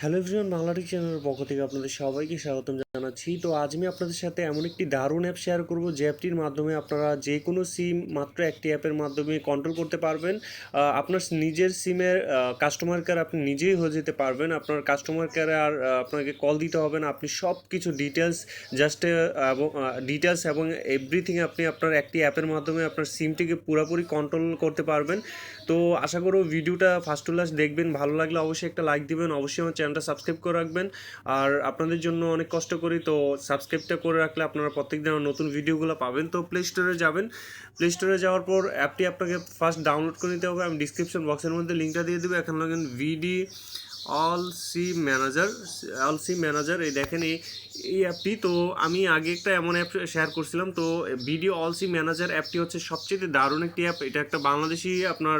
Hello everyone বাংলাটি চ্যানেলের পক্ষ থেকে আপনাদের সবাইকে স্বাগতম জানাচ্ছি। তো আজ আমি আপনাদের সাথে এমন একটি দারুণ অ্যাপ শেয়ার করব, যে অ্যাপটির মাধ্যমে আপনারা যে কোনো সিম মাত্র একটি অ্যাপের মাধ্যমে কন্ট্রোল করতে পারবেন। আপনার নিজের সিমের কাস্টমার কেয়ার আপনি নিজেই হয়ে যেতে পারবেন। আপনার কাস্টমার কেয়ারে আর আপনাকে কল দিতে হবে না। আপনি সব কিছু ডিটেলস জাস্ট এবং ডিটেলস এবং এভরিথিং আপনি আপনার একটি অ্যাপের মাধ্যমে আপনার সিমটিকে পুরোপুরি কন্ট্রোল করতে পারবেন। তো আশা করব ভিডিওটা ফার্স্ট টু লাস্ট দেখবেন। ভালো লাগলে অবশ্যই একটা লাইক দিবেন। অবশ্যই আমার চ্যানেলটা সাবস্ক্রাইব করে রাখবেন। আর আপনাদের জন্য অনেক কষ্ট করি, তো সাবস্ক্রাইবটা করে রাখলে আপনারা প্রত্যেকদিন আমার নতুন ভিডিওগুলো পাবেন। তো প্লে স্টোরে যাবেন। প্লে স্টোরে যাওয়ার পর অ্যাপটি আপনাকে ফার্স্ট ডাউনলোড করে নিতে হবে। আমি ডিসক্রিপশন বক্সের মধ্যে লিঙ্কটা দিয়ে দেবো। এখানে লাগেন ভিডি all C manager all C manager এই দেখেন এই এই অ্যাপটি তো আমি আগে একটা এমন অ্যাপ শেয়ার করছিলাম, তো ভিডিও অল সি ম্যানেজার অ্যাপটি হচ্ছে সবচেয়ে দারুণ একটি অ্যাপ এটা একটা বাংলাদেশি আপনার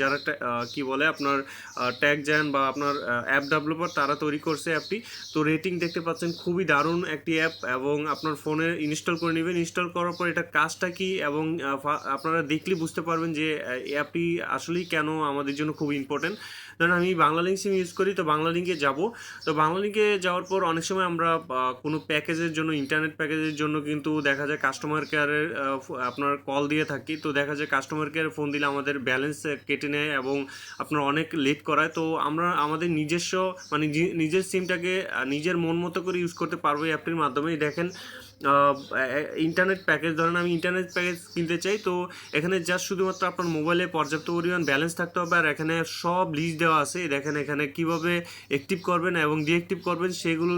যারা কি বলে, আপনার ট্যাগ জ্যান বা আপনার অ্যাপ ডেভেলপার তারা তৈরি করছে অ্যাপটি তো রেটিং দেখতে পাচ্ছেন, খুবই দারুণ একটি অ্যাপ এবং আপনার ফোনে ইনস্টল করে নেবেন। ইনস্টল করার পর এটা কাজটা কি এবং আপনারা দেখলে বুঝতে পারবেন যে অ্যাপটি আসলেই কেন আমাদের জন্য খুব ইম্পর্টেন্ট ধরুন আমি বাংলা লিঙ্ক সিম ইউজ করি, তো বাংলা লিঙ্কে যাব। তো বাংলা লিঙ্কে যাওয়ার পর অনেক সময় আমরা কোনো প্যাকেজের জন্য ইন্টারনেট প্যাকেজের জন্য কিন্তু দেখা যায় কাস্টমার কেয়ারের আপনার কল দিয়ে থাকি। তো দেখা যায় কাস্টমার কেয়ারে ফোন দিলে আমাদের ব্যালেন্স কেটে নেয় এবং আপনার অনেক লেট করায়। তো আমরা, আমাদের নিজস্ব মানে নিজের সিমটাকে নিজের মন মতো করে ইউজ করতে পারব এই অ্যাপটির মাধ্যমে দেখেন ইন্টারনেট প্যাকেজ ধরেন আমি ইন্টারনেট প্যাকেজ কিনতে চাই, তো এখানে জাস্ট শুধুমাত্র আপনার মোবাইলে পর্যাপ্ত পরিমাণ ব্যালেন্স থাকতে হবে, আর এখানে সব লিস্ট দেওয়া আছে দেখেন এখানে কীভাবে অ্যাক্টিভ করবেন এবং ডিঅ্যাক্টিভ করবেন, সেগুলো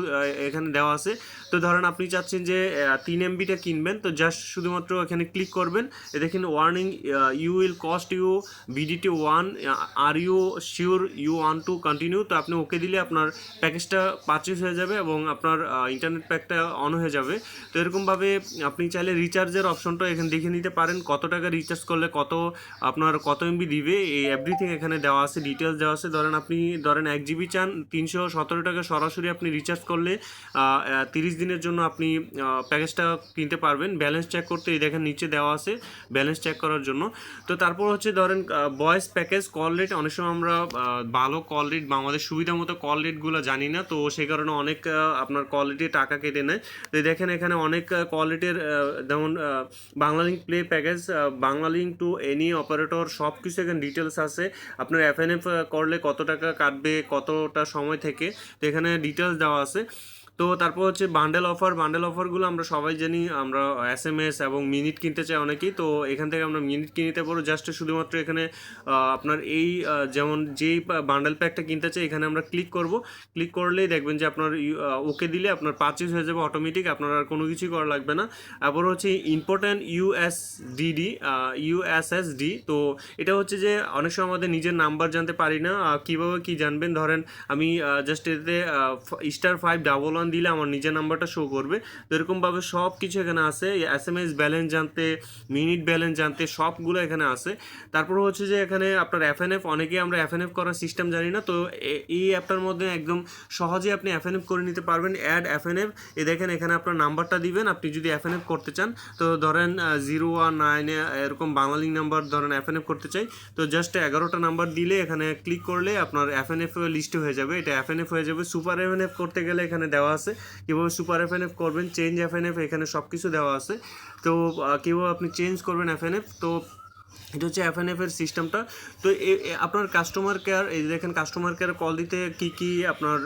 এখানে দেওয়া আছে। তো ধরেন আপনি চাচ্ছেন যে তিন এমবিটা কিনবেন, তো জাস্ট শুধুমাত্র এখানে ক্লিক করবেন দেখেন warning you will cost you BDT one are you sure you want to continue তো আপনি ওকে দিলে আপনার প্যাকেজটা পারচেস হয়ে যাবে এবং আপনার ইন্টারনেট প্যাকটা অন হয়ে যাবে। তো এরকমভাবে আপনি চাইলে রিচার্জের অপশনটা এখানে দেখে নিতে পারেন। কত টাকা রিচার্জ করলে কত আপনার কত এমবি দিবে? এই এভরিথিং এখানে দেওয়া আছে ডিটেলস দেওয়া আছে। ধরেন আপনি, ধরেন এক জিবি চান, তিনশো সতেরো টাকা সরাসরি আপনি রিচার্জ করলে তিরিশ দিনের জন্য আপনি প্যাকেজটা কিনতে পারবেন। ব্যালেন্স চেক করতে, এই দেখেন নিচে দেওয়া আছে ব্যালেন্স চেক করার জন্য। তো তারপর হচ্ছে ধরেন ভয়েস প্যাকেজ কল রেট অনেক সময় আমরা ভালো কল রেট বা আমাদের সুবিধা মতো কল রেটগুলো জানি না। তো সেই কারণে অনেক আপনার কল রেটে টাকা কেটে নেয়। তো দেখেন এখানে অনেক কোয়ালিটির যেমন Banglalink Banglalink play package Banglalink to any operator সব কিছু এখানে ডিটেলস আছে। আপনার এফ করলে কত টাকা কাটবে, কতটা সময় থেকে, তো এখানে ডিটেলস দেওয়া আছে। তো তারপর হচ্ছে বান্ডেল অফার বান্ডেল অফারগুলো আমরা সবাই জানি, আমরা এস এম এস এবং মিনিট কিনতে চাই অনেকেই, তো এখান থেকে আমরা মিনিট কিনে নিতে পারব। জাস্ট শুধুমাত্র এখানে আপনার এই যেমন যেই বান্ডেল প্যাকটা কিনতে চাই, এখানে আমরা ক্লিক করব। ক্লিক করলেই দেখবেন যে আপনার ওকে দিলে আপনার পারচেজ হয়ে যাবে অটোমেটিক আপনার আর কোনো কিছুই করা লাগবে না। তারপর হচ্ছে ইম্পর্ট্যান্ট ইউএসডিডি ইউএসএসডি তো এটা হচ্ছে যে অনেক সময় আমাদের নিজের নাম্বার জানতে পারি না কীভাবে কি জানবেন? ধরেন আমি জাস্ট এতে স্টার ফাইভ ডাবল ওয়ান দিলে আমার নিজের নাম্বারটা শো করবে। তো এরকমভাবে সব কিছু এখানে আছে। এস এম এস ব্যালেন্স জানতে মিনিট ব্যালেন্স জানতে, সবগুলো এখানে আছে। তারপর হচ্ছে যে এখানে আপনার এফ এন এফ অনেকেই আমরা এফ এন এফ করার সিস্টেম জানি না। তো এই অ্যাপটার মধ্যে একদম সহজে আপনি এফ এন এফ করে নিতে পারবেন। অ্যাড এফ এন এফ এ দেখেন এখানে আপনার নাম্বারটা দিবেন। আপনি যদি এফ এন এফ করতে চান, তো ধরেন জিরো ওয়ান নাইনে এরকম বাঙালি নাম্বার ধরেন এফ এন এফ করতে চাই, তো জাস্ট এগারোটা নাম্বার দিলে এখানে ক্লিক করলে আপনার এফ এন এফ লিস্ট হয়ে যাবে। এটা এফ এন এফ হয়ে যাবে। সুপার এফ এন এফ করতে গেলে এখানে দেওয়া আছে। কীভাবে সুপার এফ করবেন চেঞ্জ এফ এখানে সব কিছু দেওয়া আছে। তো কীভাবে আপনি চেঞ্জ করবেন এফ তো এটা হচ্ছে এফ এন এফ এর সিস্টেমটা তো আপনার কাস্টমার কেয়ার এই দেখেন কাস্টমার কেয়ার কল দিতে কি কি আপনার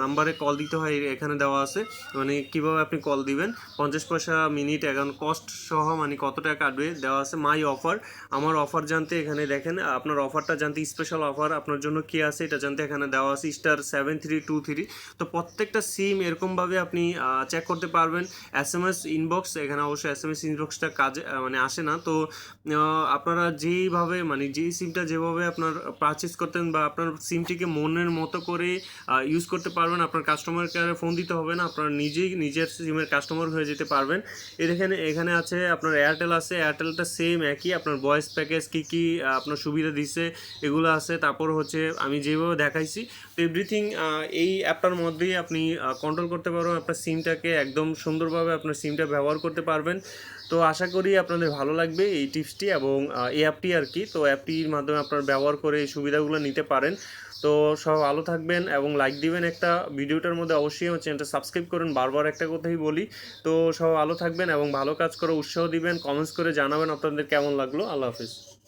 নাম্বারে কল দিতে হয় এখানে দেওয়া আছে। মানে কীভাবে আপনি কল দিবেন? পঞ্চাশ পয়সা মিনিট এখন কস্ট সহ মানে কত টাকা কাটবে দেওয়া আছে মাই অফার আমার অফার জানতে এখানে দেখেন, আপনার অফারটা জানতে স্পেশাল অফার আপনার জন্য কি আছে এটা জানতে এখানে দেওয়া আছে star seven three two three তো প্রত্যেকটা সিম এরকমভাবে আপনি চেক করতে পারবেন। এস এম এস ইনবক্স এখানে অবশ্যই এস এম এস ইনবক্সটা কাজে মানে আসে না। তো আপনারা যেইভাবে মানে যেই সিমটা যেভাবে আপনার পারচেস করতেন বা আপনার সিমটিকে মনের মতো করে ইউজ করতে পারবেন, আপনার কাস্টমার কেয়ারে ফোন দিতে হবে না, আপনার নিজেই নিজের সিমের কাস্টমার হয়ে যেতে পারবেন। এখানে এখানে আছে আপনার এয়ারটেল আছে এয়ারটেলটা সেম একই, আপনার ভয়েস প্যাকেজ কী কী আপনার সুবিধা দিচ্ছে এগুলো আছে। তারপর হচ্ছে, আমি যেভাবে দেখাইছি, তো এভরিথিং এই অ্যাপটার মধ্যেই আপনি কন্ট্রোল করতে পারবেন আপনার সিমটাকে একদম সুন্দরভাবে আপনার সিমটা ব্যবহার করতে পারবেন। তো আশা করি আপনাদের ভালো লাগবে এই টিপসটি এবং এই অ্যাপটি আর কি। তো অ্যাপটির মাধ্যমে আপনারা ব্যবহার করে এই সুবিধাগুলো নিতে পারেন। তো সব ভালো থাকবেন এবং লাইক দিবেন একটা। ভিডিওটার মধ্যে অবশ্যই আমার চ্যানেলটা সাবস্ক্রাইব করুন। বারবার একটা কথাই বলি। তো সব ভালো থাকবেন এবং ভালো কাজ করে উৎসাহ দিবেন। কমেন্টস করে জানাবেন আপনাদের কেমন লাগল। আল্লাহ হাফিজ।